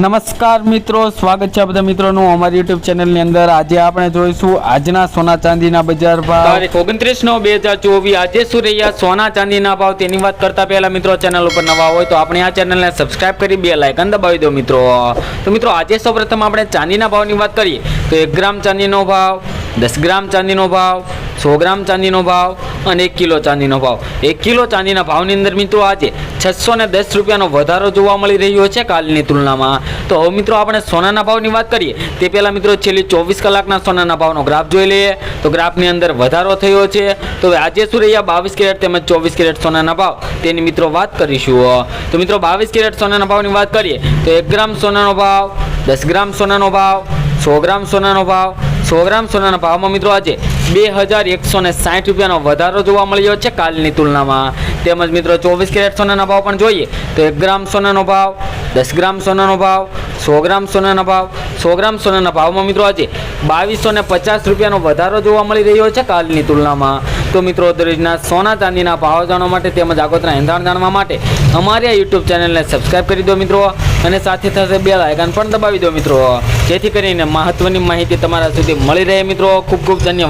નમસ્કાર મિત્રો, સ્વાગત છે બધા મિત્રોનું અમારી યુટ્યુબ ચેનલની અંદર. આજે આપણે જોઈશું આજના સોના ચાંદીના બજાર ભાવ. તારીખ ઓગણત્રીસ નો બે હજાર ચોવીસ. આજે શું રહ્યા? સોના ચાંદીના ભાવ તેની વાત કરતા પહેલા મિત્રો, ચેનલ ઉપર નવા હોય તો આપણે આ ચેનલને સબસ્ક્રાઇબ કરી, બે લાઇકન દબાવી દો મિત્રો. તો મિત્રો, આજે સૌપ્રથમ આપણે ચાંદીના ભાવની વાત કરીએ. તો એક ગ્રામ ચાંદીનો ભાવ, દસ ગ્રામ ચાંદીનો ભાવ, સો ગ્રામ ચાંદીનો ભાવ અને એક કિલો ચાંદીનો ભાવ. એક કિલો ચાંદીના ભાવની અંદર મિત્રો, આજે છસો ને દસ રૂપિયાનો વધારો જોવા મળી રહ્યો છે કાલની તુલનામાં. તો હવે મિત્રો આપણે સોનાના ભાવની વાત કરીએ, તે પહેલાં મિત્રો છેલ્લી ચોવીસ કલાકના સોનાના ભાવનો ગ્રાફ જોઈ લઈએ. તો ગ્રાફની અંદર વધારો થયો છે. તો આજે શું રહ્યા? બાવીસ કેરેટ તેમજ ચોવીસ કેરેટ સોનાના ભાવ. તેની મિત્રો વાત કરીશું તો મિત્રો બાવીસ કેરેટ સોનાના ભાવની વાત કરીએ, તો એક ગ્રામ સોનાનો ભાવ, દસ ગ્રામ સોનાનો ભાવ, સો ગ્રામ સોનાનો ભાવ સો ગ્રામ સોનાના ભાવમાં મિત્રો આજે બે હજાર એકસો ને સાઠ રૂપિયાનો વધારો જોવા મળ્યો છે કાલની તુલનામાં. તેમજ મિત્રો ચોવીસ કેરેટ સોનાના ભાવ પણ જોઈએ તો એક ગ્રામ સોનાનો ભાવ, દસ ગ્રામ સોનાનો ભાવ, સો ગ્રામ સોનાનો ભાવ સો ગ્રામ સોનાના ભાવમાં મિત્રો આજે બાવીસો ને પચાસ રૂપિયાનો વધારો જોવા મળી રહ્યો છે કાલની તુલનામાં. તો મિત્રો, દરરોજના સોના ચાંદીના ભાવ જાણવા માટે તેમજ આગોતરા એંધાણ જાણવા માટે અમારી આ યુટ્યુબ ચેનલને સબસ્ક્રાઇબ કરી દો મિત્રો અને સાથે સાથે બે આઇકન પણ દબાવી દો મિત્રો. જેથી કરીને મહત્વની માહિતી તમારા સુધી મળી રહે મિત્રો. ખૂબ ખૂબ ધન્યવાદ.